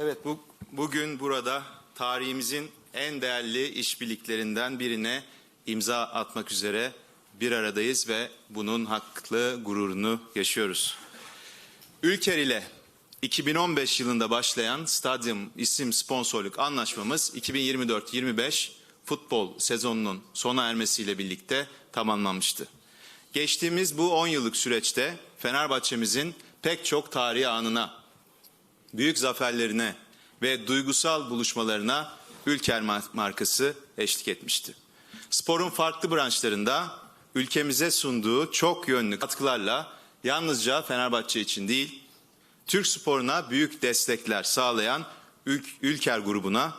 Evet bu, bugün burada tarihimizin en değerli işbirliklerinden birine imza atmak üzere bir aradayız ve bunun haklı gururunu yaşıyoruz. Ülker ile 2015 yılında başlayan stadyum isim sponsorluk anlaşmamız 2024-25 futbol sezonunun sona ermesiyle birlikte tamamlanmıştı. Geçtiğimiz bu 10 yıllık süreçte Fenerbahçe'mizin pek çok tarihi anına büyük zaferlerine ve duygusal buluşmalarına Ülker mar- markası eşlik etmişti. Sporun farklı branşlarında ülkemize sunduğu çok yönlü katkılarla yalnızca Fenerbahçe için değil, Türk sporuna büyük destekler sağlayan Ül- Ülker grubuna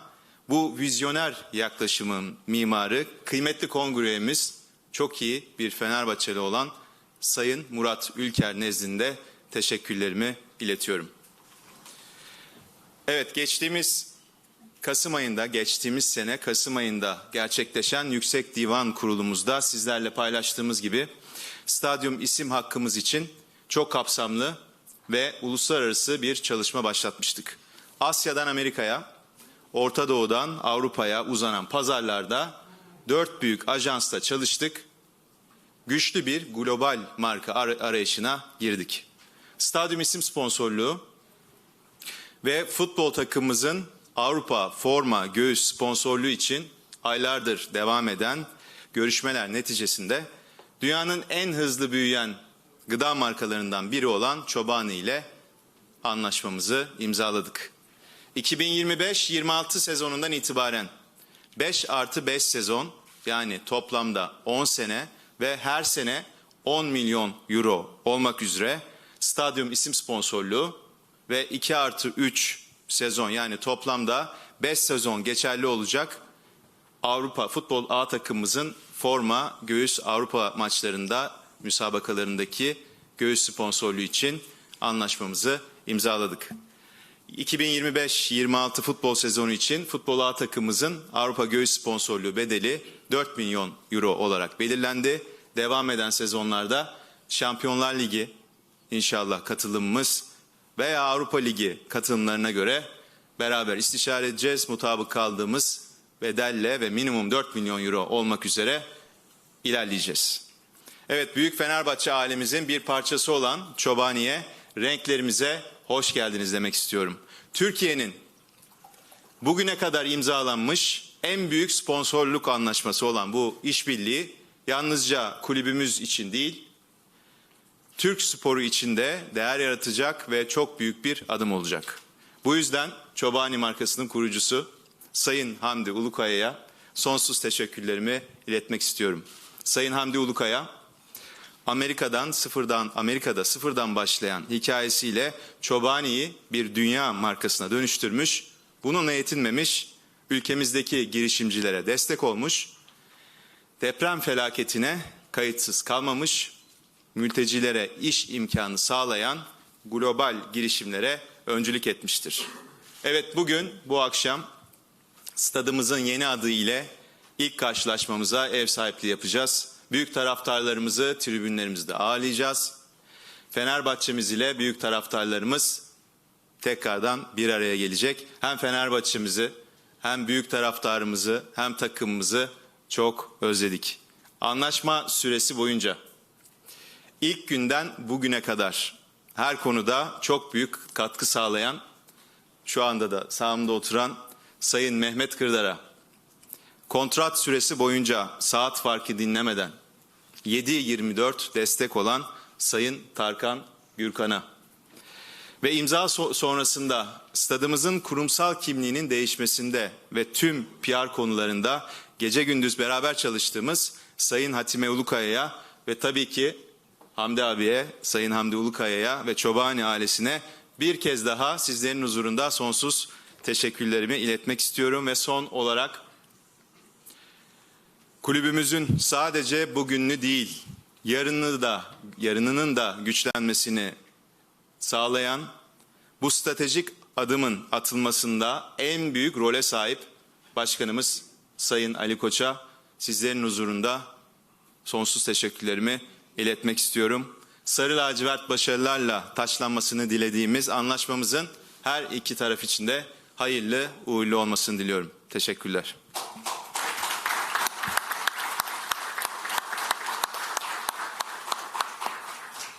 bu vizyoner yaklaşımın mimarı kıymetli kongremiz çok iyi bir Fenerbahçeli olan Sayın Murat Ülker nezdinde teşekkürlerimi iletiyorum. Evet geçtiğimiz Kasım ayında, geçtiğimiz sene Kasım ayında gerçekleşen Yüksek Divan Kurulumuzda sizlerle paylaştığımız gibi stadyum isim hakkımız için çok kapsamlı ve uluslararası bir çalışma başlatmıştık. Asya'dan Amerika'ya, Orta Doğu'dan Avrupa'ya uzanan pazarlarda dört büyük ajansla çalıştık. Güçlü bir global marka ar- arayışına girdik. Stadyum isim sponsorluğu ve futbol takımımızın Avrupa forma göğüs sponsorluğu için aylardır devam eden görüşmeler neticesinde dünyanın en hızlı büyüyen gıda markalarından biri olan Çobani ile anlaşmamızı imzaladık. 2025-26 sezonundan itibaren 5 artı 5 sezon yani toplamda 10 sene ve her sene 10 milyon euro olmak üzere stadyum isim sponsorluğu ve 2 artı 3 sezon yani toplamda 5 sezon geçerli olacak Avrupa futbol A takımımızın forma göğüs Avrupa maçlarında müsabakalarındaki göğüs sponsorluğu için anlaşmamızı imzaladık. 2025-26 futbol sezonu için futbol A takımımızın Avrupa göğüs sponsorluğu bedeli 4 milyon euro olarak belirlendi. Devam eden sezonlarda Şampiyonlar Ligi inşallah katılımımız veya Avrupa Ligi katılımlarına göre beraber istişare edeceğiz. Mutabık kaldığımız bedelle ve minimum 4 milyon euro olmak üzere ilerleyeceğiz. Evet Büyük Fenerbahçe ailemizin bir parçası olan Çobani'ye renklerimize hoş geldiniz demek istiyorum. Türkiye'nin bugüne kadar imzalanmış en büyük sponsorluk anlaşması olan bu işbirliği yalnızca kulübümüz için değil, Türk sporu içinde değer yaratacak ve çok büyük bir adım olacak. Bu yüzden Çobani markasının kurucusu Sayın Hamdi Ulukaya'ya sonsuz teşekkürlerimi iletmek istiyorum. Sayın Hamdi Ulukaya, Amerika'dan sıfırdan Amerika'da sıfırdan başlayan hikayesiyle Çobani'yi bir dünya markasına dönüştürmüş. Bununla yetinmemiş, ülkemizdeki girişimcilere destek olmuş. Deprem felaketine kayıtsız kalmamış, mültecilere iş imkanı sağlayan global girişimlere öncülük etmiştir. Evet bugün bu akşam stadımızın yeni adı ile ilk karşılaşmamıza ev sahipliği yapacağız. Büyük taraftarlarımızı tribünlerimizde ağırlayacağız. Fenerbahçemiz ile büyük taraftarlarımız tekrardan bir araya gelecek. Hem Fenerbahçemizi hem büyük taraftarımızı hem takımımızı çok özledik. Anlaşma süresi boyunca ilk günden bugüne kadar her konuda çok büyük katkı sağlayan şu anda da sağımda oturan Sayın Mehmet Kırdar'a kontrat süresi boyunca saat farkı dinlemeden 7-24 destek olan Sayın Tarkan Gürkan'a ve imza so- sonrasında stadımızın kurumsal kimliğinin değişmesinde ve tüm PR konularında gece gündüz beraber çalıştığımız Sayın Hatime Ulukaya'ya ve tabii ki Hamdi abiye, Sayın Hamdi Ulukaya'ya ve Çobani ailesine bir kez daha sizlerin huzurunda sonsuz teşekkürlerimi iletmek istiyorum ve son olarak kulübümüzün sadece bugününü değil, yarını da, yarınının da güçlenmesini sağlayan bu stratejik adımın atılmasında en büyük role sahip başkanımız Sayın Ali Koç'a sizlerin huzurunda sonsuz teşekkürlerimi iletmek istiyorum. Sarı lacivert başarılarla taçlanmasını dilediğimiz anlaşmamızın Her iki taraf için de hayırlı, uğurlu olmasını diliyorum. Teşekkürler.